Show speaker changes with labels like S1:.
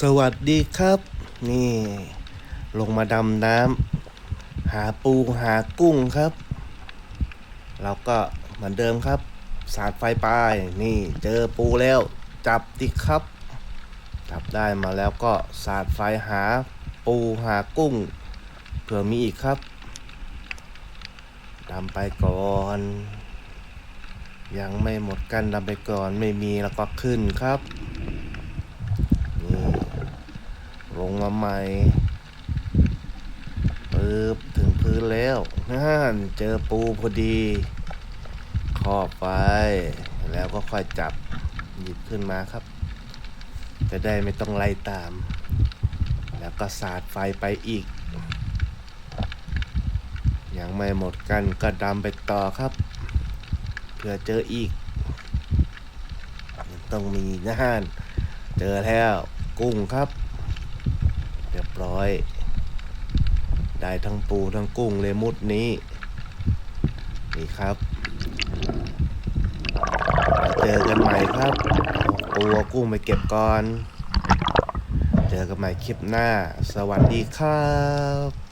S1: สวัสดีครับ นี่ ลงมาดำน้ำหาปูหากุ้งครับ เราก็เหมือนเดิมครับ สาดไฟไปนี่เจอปูแล้ว จับดิครับ จับได้มาแล้วก็สาดไฟหาปูหากุ้งเผื่อมีอีกครับดำไปก่อน ยังไม่หมดกันดำไปก่อนไม่มีแล้วก็ขึ้นครับ นี่ล งมาใหม่ปึ๊บถึงพื้นแล้วนั่นเจอปูพอดีครอบไป แล้วก็ค่อยจับหยิบขึ้นมาครับ จะได้ไม่ต้องไล่ตาม แล้วก็สาดไฟไปอีก ยังไม่หมดกันก็ดำไปต่อครับ เพื่อเจออีก ต้องมีนะฮะเจอแล้วกุ้งครับ ร้อย ได้ทั้งปูทั้งกุ้งเลยมุดนี้ นี่ครับเจอกันใหม่ครับปูกุ้งไปเก็บก่อน เจอกันใหม่คลิปหน้า สวัสดีครับ